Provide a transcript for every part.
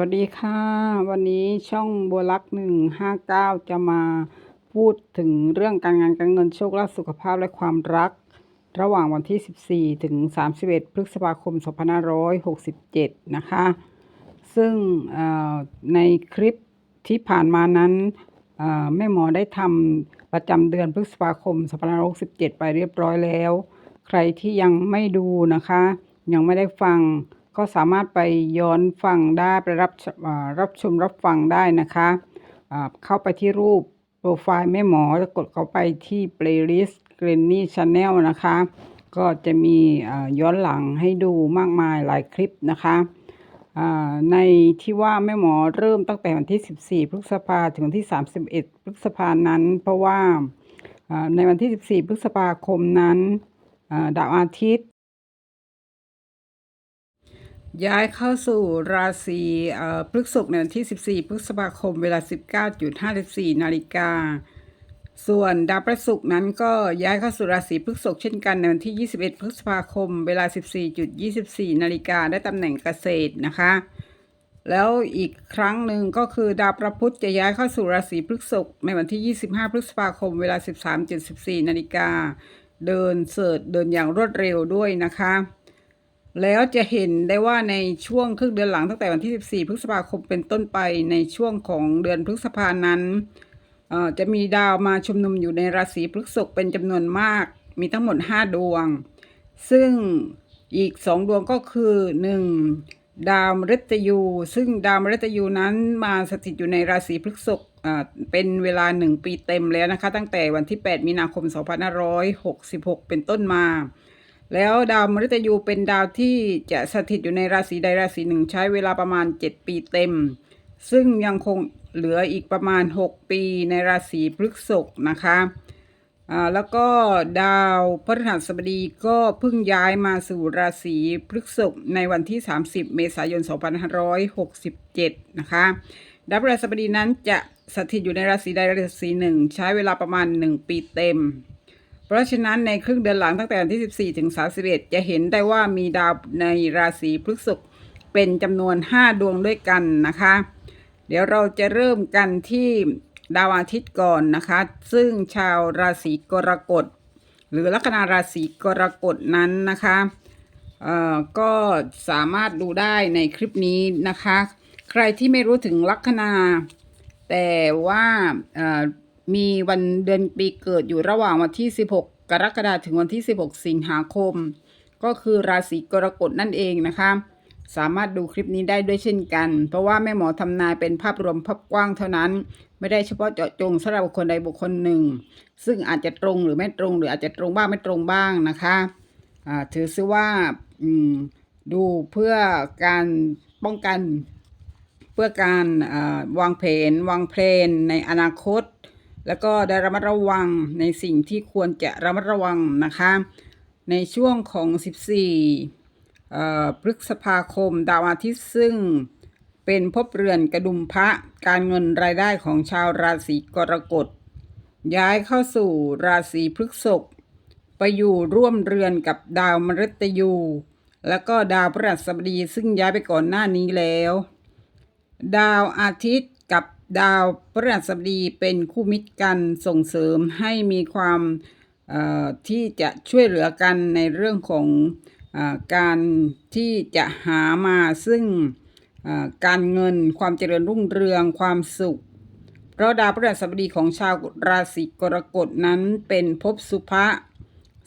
วัสดีค่ะ วันนี้ช่องบัวลักหนึ่งห้าเก้าจะมาพูดถึงเรื่องการงานการเงินโชคลาภสุขภาพและความรัก ระหว่างวันที่ 14 ถึง 31 พฤษภาคม 2567 นะคะ ซึ่งในคลิปที่ผ่านมานั้นแม่หมอได้ทำประจำเดือนพฤษภาคม 2567 ไปเรียบร้อยแล้ว ใครที่ยังไม่ดูนะคะ ยังไม่ได้ฟัง ก็สามารถไปย้อนฟังได้ไปรับชอ่ารับชมรับฟังได้นะคะเข้าไปที่รูปโปรไฟล์แม่หมอแล้วกดเข้าไปที่ playlist Granny Channel นะคะ ก็จะมีย้อนหลังให้ดูมากมายหลายคลิปนะคะในที่ว่าแม่หมอเริ่มตั้งแต่วันที่ 14 พฤษภาถึงวันที่ 31 พฤษภานั้น เพราะว่าในวันที่ 14 พฤษภาคมนั้นดาวอาทิตย์ ย้ายเข้าสู่ราศีพฤษภในวันที่ 14 พฤษภาคมเวลา 19.54 นาฬิกา ส่วนดาวพระศุกร์นั้นก็ย้ายเข้าสู่ราศีพฤษภเช่นกันในวันที่ 21 พฤษภาคม เวลา 14.24 นาฬิกาได้ตำแหน่งเกษตรนะคะ แล้วอีกครั้งหนึ่งก็คือดาวพระพุธจะย้ายเข้าสู่ราศีพฤษภในวันที่ 25 พฤษภาคม เวลา 13.14 นาฬิกา เดินเสิร์ชเดินอย่างรวดเร็วด้วยนะคะ แล้วจะเห็นได้ว่าในช่วงครึ่งเดือนหลังตั้งแต่วันที่ 14 พฤษภาคมเป็นต้นไปในช่วงของเดือนพฤษภานั้นจะมีดาวมาชุมนุมอยู่ในราศีพฤษภเป็นจำนวนมาก มีทั้งหมด 5 ดวง ซึ่งอีก 2 ดวงก็คือ 1. ดาวมฤตยู ซึ่งดาวมฤตยูนั้นมาสถิตอยู่ในราศีพฤษภเป็นเวลา 1 ปีเต็มแล้วนะคะ ตั้งแต่วันที่ 8 มีนาคม 2566 เป็นต้นมา แล้วดาวมฤตยูเป็นดาวที่จะสถิตอยู่ในราศีใดราศีหนึ่งใช้เวลาประมาณ 7 ปีเต็ม ซึ่งยังคงเหลืออีกประมาณ 6 ปีในราศีพฤษภนะคะอ่าแล้วก็ดาวพฤหัสบดีก็เพิ่งย้ายมาสู่ราศีพฤษภในวันที่ 30 เมษายน 2567 นะคะ ดาวพฤหัสบดีนั้นจะสถิตอยู่ในราศีใดราศีหนึ่ง ใช้เวลาประมาณ 1 ปีเต็ม เพราะฉะนั้นในครึ่งเดือนหลังตั้งแต่วันที่ 14 ถึง 31 จะเห็นได้ว่ามีดาวในราศีพฤษภเป็นจำนวน 5 ดวงด้วยกันนะคะ เดี๋ยวเราจะเริ่มกันที่ดาวอาทิตย์ก่อนนะคะ ซึ่งชาวราศีกรกฎ หรือลัคนาราศีกรกฎนั้นนะคะเอ่อก็สามารถดูได้ในคลิปนี้นะคะ ใครที่ไม่รู้ถึงลัคนา แต่ว่าเอ่อ มีวันเดือนปีเกิดอยู่ระหว่างวันที่ 16 กรกฎาคมถึงวันที่ 16 สิงหาคม ก็คือราศีกรกฎนั่นเองนะคะ สามารถดูคลิปนี้ได้ด้วยเช่นกัน เพราะว่าแม่หมอทำนายเป็นภาพรวมภาพกว้างเท่านั้น ไม่ได้เฉพาะเจาะจงสำหรับบุคคลใดบุคคลหนึ่ง ซึ่งอาจจะตรงหรือไม่ตรง หรืออาจจะตรงบ้างไม่ตรงบ้างนะคะถือซะว่าดูเพื่อการป้องกันเพื่อการวางแผนวางเพลนในอนาคต แล้วก็ได้ระมัดระวังในสิ่งที่ควรจะระมัดระวังนะคะ ในช่วงของ 14พฤษภาคม ดาวอาทิตย์ซึ่งเป็นภพเรือนกระดุมพระการเงินรายได้ของชาวราศีกรกฎ ย้ายเข้าสู่ราศีพฤษภไปอยู่ร่วมเรือนกับดาวมฤตยู แล้วก็ดาวพฤหัสบดีซึ่งย้ายไปก่อนหน้านี้แล้ว ดาวอาทิตย์กับ ดาวพฤหัสบดีเป็นคู่มิตรกันส่งเสริมให้มีความที่จะช่วยเหลือกันในเรื่องของอการที่จะหามาซึ่งการเงินความเจริญรุ่งเรืองความสุข เพราะดาวพฤหัสบดีของชาวราศีกรกฎนั้นเป็นภพสุภะ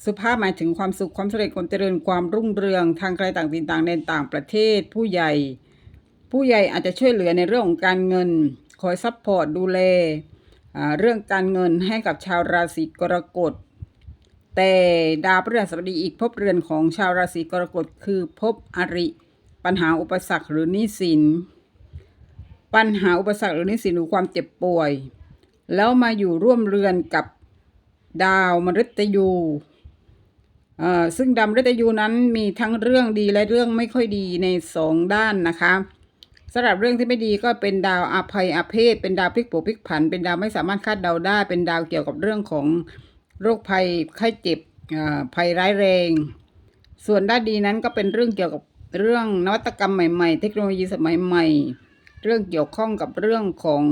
สุภาพหมายถึงความสุขความสำเร็จความเจริญความรุ่งเรืองทางไกลต่างถิ่นต่างแดนต่างประเทศ ผู้ใหญ่ ผู้ใหญ่อาจจะช่วยเหลือในเรื่องของการเงิน คอยซัพพอร์ตดูแลเรื่องการเงินให้กับชาวราศีกรกฎ แต่ดาวพฤหัสบดีอีกภพเรือนของชาวราศีกรกฎคือภพอริ ปัญหาอุปสรรคหรือนี้สิน ปัญหาอุปสรรคหรือนี้สินหรือความเจ็บป่วย แล้วมาอยู่ร่วมเรือนกับดาวมฤตยูซึ่งดาวมฤตยูนั้นมีทั้งเรื่องดีและเรื่องไม่ค่อยดีในสองด้านนะคะ สำหรับเรื่องที่ไม่ดีก็เป็นดาวอาภัยอาเพศ เป็นดาวพลิกโผพลิกผัน เป็นดาวไม่สามารถคาดเดาได้ เป็นดาวเกี่ยวกับเรื่องของโรคภัยไข้เจ็บภัยร้ายแรง ส่วนด้านดีนั้นก็เป็นเรื่องเกี่ยวกับเรื่องนวัตกรรมใหม่ๆ เทคโนโลยีสมัยใหม่ เรื่องเกี่ยวข้องกับเรื่องของ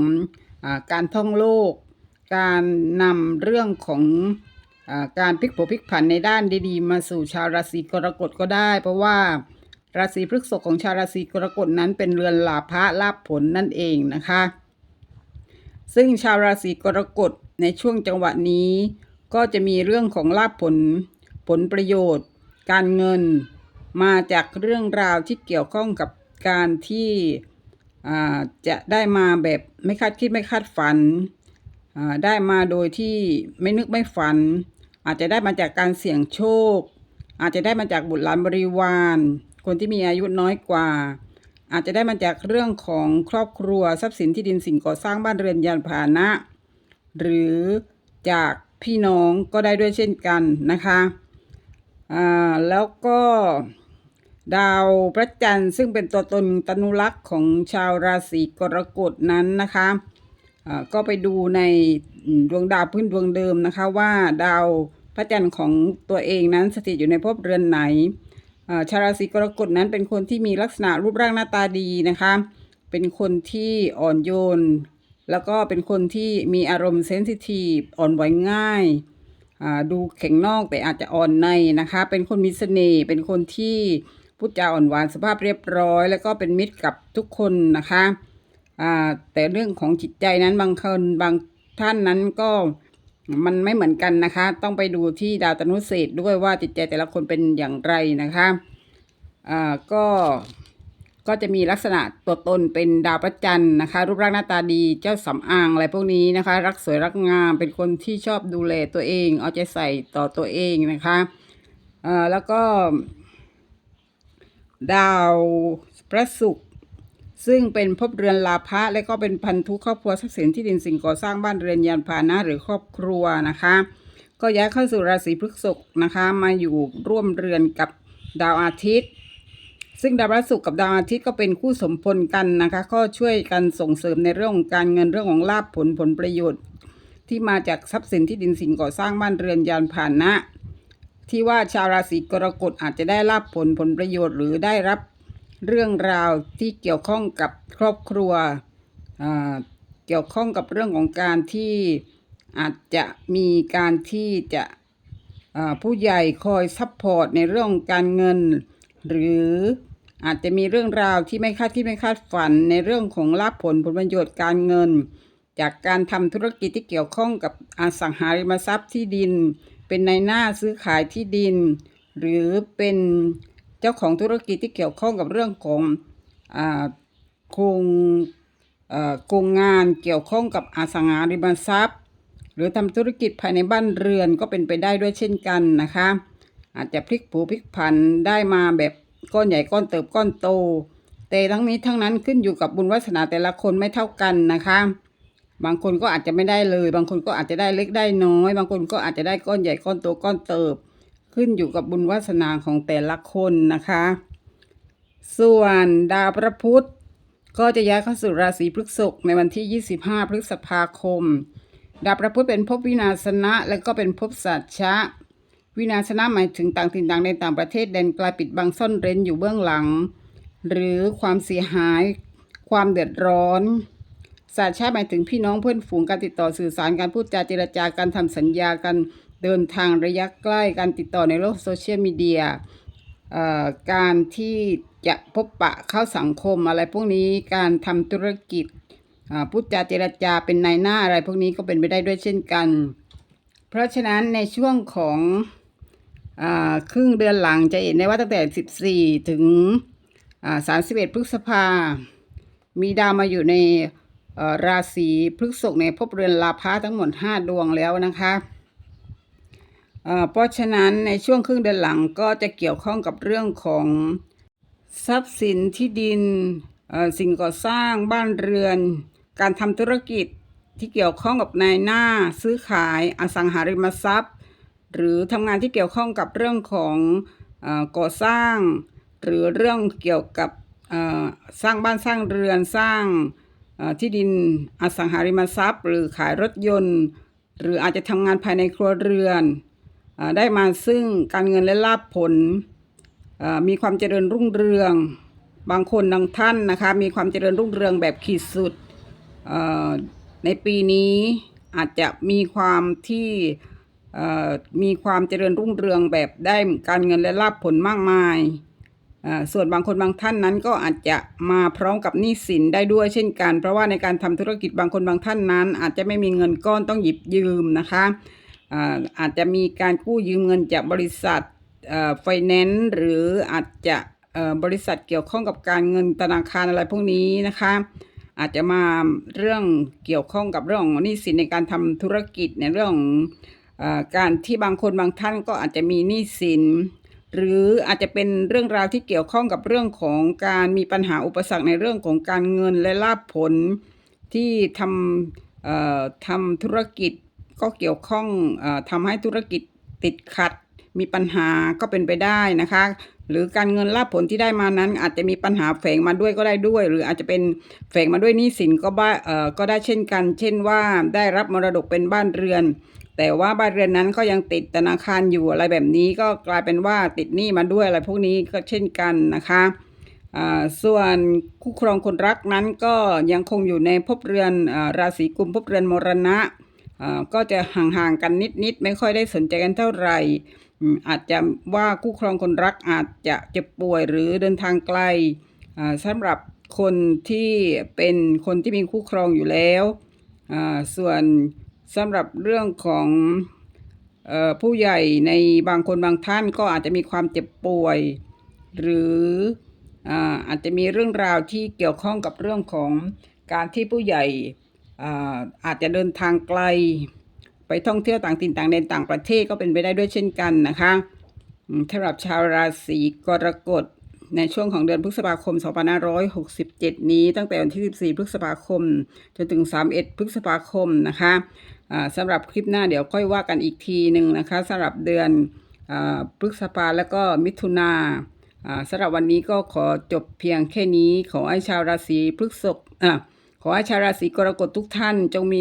อการท่องโลก การนำเรื่องของอการพลิกโผพลิกผันในด้านดีๆ มาสู่ชาวราศีกรกฎก็ได้ เพราะว่า ราศีพฤษภของชาวราศีกรกฎนั้นเป็นเรือนลาภะลาภผลนั่นเองนะคะ ซึ่งชาวราศีกรกฎในช่วงจังหวะนี้ ก็จะมีเรื่องของลาภผล ผลประโยชน์ การเงิน มาจากเรื่องราวที่เกี่ยวข้องกับการที่จะได้มาแบบไม่คาดคิดไม่คาดฝัน ได้มาโดยที่ไม่นึกไม่ฝัน อาจจะได้มาจากการเสี่ยงโชค อาจจะได้มาจากบุตรหลานบริวาร คนที่มีอายุน้อยกว่า อาจจะได้มาจากเรื่องของครอบครัวทรัพย์สินที่ดินสิ่งก่อสร้างบ้านเรือนยานพาหนะ หรือจากพี่น้องก็ได้ด้วยเช่นกันนะคะอ่าแล้วก็ดาวพระจันทร์ซึ่งเป็นตัวตนตนุลักษ์ของชาวราศีกรกฎนั้นนะคะอ่าก็ไปดูในดวงดาวพื้นดวงเดิมนะคะว่าดาวพระจันทร์ของตัวเองนั้นสถิตอยู่ในภพเรือนไหน ชาราศีกรกฎนั้นเป็นคนที่มีลักษณะรูปร่างหน้าตาดีนะคะ เป็นคนที่อ่อนโยน แล้วก็เป็นคนที่มีอารมณ์เซนซิทีฟอ่อนไหวง่ายอ่าดูแข็งนอกแต่อาจจะอ่อนในนะคะ เป็นคนมีเสน่ห์ เป็นคนที่พูดจาอ่อนหวานสภาพเรียบร้อย แล้วก็เป็นมิตรกับทุกคนนะคะอ่าแต่เรื่องของจิตใจนั้นบางคนบางท่านนั้นก็ มันไม่เหมือนกันนะคะ ต้องไปดูที่ดาวตนุเศษด้วยว่าจิตใจแต่ละคนเป็นอย่างไรนะคะอ่าก็ก็จะมีลักษณะตัวตนเป็นดาวประจันนะคะ รูปร่างหน้าตาดีเจ้าสำอางอะไรพวกนี้นะคะ รักสวยรักงามเป็นคนที่ชอบดูแลตัวเอง เอาใจใส่ต่อตัวเองนะคะอ่าแล้วก็ ดาวพระศุกร์ ซึ่งเป็นภพเรือนลาภะและก็เป็นพันธุครอบครัวทรัพย์สินที่ดินสิ่งก่อสร้างบ้านเรือนยานพาหนะหรือครอบครัวนะคะ ก็ย้ายเข้าสู่ราศีพฤษภนะคะ มาอยู่ร่วมเรือนกับดาวอาทิตย์ ซึ่งดาวพฤหัสกับดาวอาทิตย์ก็เป็นคู่สมพลกันนะคะ ก็ช่วยกันส่งเสริมในเรื่องของการเงินเรื่องของลาภผลผลประโยชน์ ที่มาจากทรัพย์สินที่ดินสิ่งก่อสร้างบ้านเรือนยานพาหนะ ที่ว่าชาวราศีกรกฎอาจจะได้รับผลผลประโยชน์ หรือได้รับ เรื่องราวที่เกี่ยวข้องกับครอบครัว เกี่ยวข้องกับเรื่องของการที่อาจจะมีการที่จะผู้ใหญ่คอยซัพพอร์ตในเรื่องการเงิน หรืออาจจะมีเรื่องราวที่ไม่คาดที่ไม่คาดฝันในเรื่องของลาภผลผลประโยชน์การเงิน จากการทำธุรกิจที่เกี่ยวข้องกับอสังหาริมทรัพย์ที่ดิน เป็นในหน้าซื้อขายที่ดิน หรือเป็น เจ้าของธุรกิจที่เกี่ยวข้องกับเรื่องของโครงโครงงานเกี่ยวข้องกับอสังหาริมทรัพย์ หรือทำธุรกิจภายในบ้านเรือนก็เป็นไปได้ด้วยเช่นกันนะคะ อาจจะพลิกผูพลิกผันได้มาแบบก้อนใหญ่ก้อนเติบก้อนโต แต่ทั้งนี้ทั้งนั้นขึ้นอยู่กับบุญวาสนาแต่ละคนไม่เท่ากันนะคะ บางคนก็อาจจะไม่ได้เลย บางคนก็อาจจะได้เล็กได้น้อย บางคนก็อาจจะได้ก้อนใหญ่ก้อนโตก้อนเติบ ขึ้นอยู่กับบุญวาสนาของแต่ละคนนะคะ ส่วนดาวพระพุธก็จะย้ายเข้าสู่ราศีพฤษภในวันที่ 25 พฤษภาคม ดาวพระพุธเป็นภพวินาศนะ และก็เป็นภพสัจชะ วินาศนะหมายถึงต่างถิ่นต่างในต่างประเทศแดนไกลปิดบังซ่อนเร้นอยู่เบื้องหลัง หรือความเสียหาย ความเดือดร้อนสาชาหมายถึงพี่น้องเพื่อนฝูงการติดต่อสื่อสารการพูดจาเจรจาการทำสัญญาการ เดินทางระยะใกล้การติดต่อในโลกโซเชียลมีเดียการที่จะพบปะเข้าสังคมอะไรพวกนี้การทำธุรกิจพูดจาเจรจาเป็นนายหน้าอะไรพวกนี้ก็เป็นไปได้ด้วยเช่นกัน เพราะฉะนั้นในช่วงของอครึ่งเดือนหลังจะเห็นได้ว่าตั้งแต่ 14 ถึงอ่า31พฤษภา มีดาวมาอยู่ในราศีพฤษภในภพเรือนลาภะทั้งหมด 5 ดวงแล้วนะคะ เพราะฉะนั้นในช่วงครึ่งเดือนหลังก็จะเกี่ยวข้องกับเรื่องของทรัพย์สินที่ดินสิ่งก่อสร้างบ้านเรือน การทำธุรกิจที่เกี่ยวข้องกับนายหน้าซื้อขายอสังหาริมทรัพย์ หรือทำงานที่เกี่ยวข้องกับเรื่องของอก่อสร้าง หรือเรื่องเกี่ยวกับสร้างบ้านสร้างเรือนสร้างที่ดินอสังหาริมทรัพย์ หรือขายรถยนต์ หรืออาจจะทำงานภายในครัวเรือน ได้มาซึ่งการเงินและลาภผลมีความเจริญรุ่งเรือง บางคนบางท่านนะคะมีความเจริญรุ่งเรืองแบบขีดสุดในปีนี้อาจจะมีความที่มีความเจริญรุ่งเรืองแบบได้การเงินและลาภผลมากมาย ส่วนบางคนบางท่านนั้นก็อาจจะมาพร้อมกับหนี้สินได้ด้วยเช่นกัน เพราะว่าในการทำธุรกิจบางคนบางท่านนั้น อาจจะไม่มีเงินก้อนต้องหยิบยืมนะคะ อาจจะมีการกู้ยืมเงินจากบริษัทไฟแนนซ์หรืออาจจะบริษัทเกี่ยวข้องกับการเงินธนาคารอะไรพวกนี้นะคะ อาจจะมาเรื่องเกี่ยวข้องกับเรื่องของหนี้สินในการทำธุรกิจในเรื่องอการที่บางคนบางท่านก็อาจจะมีหนี้สิน หรืออาจจะเป็นเรื่องราวที่เกี่ยวข้องกับเรื่องของการมีปัญหาอุปสรรคในเรื่องของการเงินและลาภผลที่ทำทำธุรกิจ ก็เกี่ยวข้องอทำให้ธุรกิจติดขัด มีปัญหาก็เป็นไปได้นะคะ หรือการเงินลาภผลที่ได้มานั้น อาจจะมีปัญหาแฝงมาด้วยก็ได้ด้วย หรืออาจจะเป็นแฝงมาด้วยหนี้สินก็บ้าเออก็ได้เช่นกัน เช่นว่าได้รับมรดกเป็นบ้านเรือน แต่ว่าบ้านเรือนนั้นก็ยังติดธนาคารอยู่อะไรแบบนี้ก็กลายเป็นว่าติดหนี้มาด้วยอะไรพวกนี้ก็เช่นกันนะคะส่วนคู่ครองคนรักนั้นก็ยังคงอยู่ในภพเรือนอราศีกุมภพเรือนมรณะ ก็จะห่างๆกันนิดๆ ไม่ค่อยได้สนใจกันเท่าไหร่อาจจะว่าคู่ครองคนรักอาจจะเจ็บป่วยหรือเดินทางไกลสำหรับคนที่เป็นคนที่มีคู่ครองอยู่แล้ว ส่วนสำหรับเรื่องของอผู้ใหญ่ในบางคนบางท่านก็อาจจะมีความเจ็บป่วย หรืออาจจะมีเรื่องราวที่เกี่ยวข้องกับเรื่องของการที่ผู้ใหญ่ อาจจะเดินทางไกล ไปท่องเที่ยวต่างถิ่นต่างแดนต่างประเทศก็เป็นไปได้ด้วยเช่นกันนะคะสำหรับชาวราศีกรกฎในช่วงของเดือนพฤษภาคม 2567 นี้ ตั้งแต่วันที่ 14 พฤษภาคม จนถึง 31 พฤษภาคมนะคะสำหรับคลิปหน้าเดี๋ยวค่อยว่ากันอีกทีหนึ่งนะคะสำหรับเดือนอพฤษภาแล้วก็มิถุนาสำหรับวันนี้ก็ขอจบเพียงแค่นี้ ขอให้ชาวราศีพฤษภ อะขอให้ชาวราศีกรกฎทุกท่านจงมี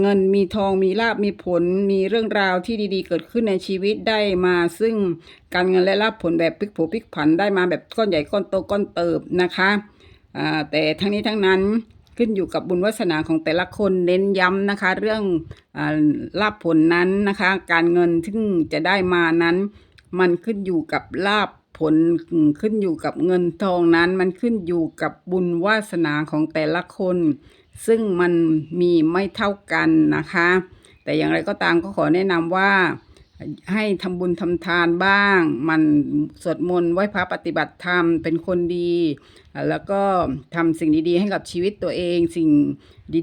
เงินมีทองมีลาบมีผล มีเรื่องราวที่ดีๆ เกิดขึ้นในชีวิตได้มา ซึ่งการเงินและลาบผลแบบพลิกโผพลิกผันได้มาแบบก้อนใหญ่ก้อนโตก้อนเติบนะคะแต่ทั้งนี้ทั้งนั้นขึ้นอยู่กับบุญวาสนาของแต่ละคนเน้นย้ำนะคะ เรื่องลาบผลนั้นนะคะ การเงินที่จะได้มานั้น มันขึ้นอยู่กับลาบ ผลขึ้นอยู่กับเงินทองนั้น มันขึ้นอยู่กับบุญวาสนาของแต่ละคน ซึ่งมันมีไม่เท่ากันนะคะ แต่อย่างไรก็ตามก็ขอแนะนำว่า ให้ทำบุญทำทานบ้าง มันสวดมนต์ไหว้พระปฏิบัติธรรมเป็นคนดี แล้วก็ทำสิ่งดีๆ ให้กับชีวิตตัวเอง สิ่ง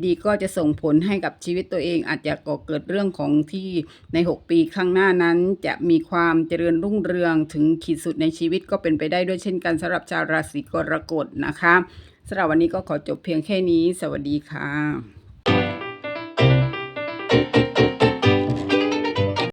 ดีๆ ก็จะส่งผลให้กับชีวิตตัวเอง อาจจะก่อเกิดเรื่องของที่ใน 6 ปีข้างหน้านั้น จะมีความเจริญรุ่งเรืองถึงขีดสุดในชีวิตก็เป็นไปได้ด้วยเช่นกันสำหรับชาวราศีกรกฎนะคะสำหรับวันนี้ก็ขอจบเพียงแค่นี้ สวัสดีค่ะ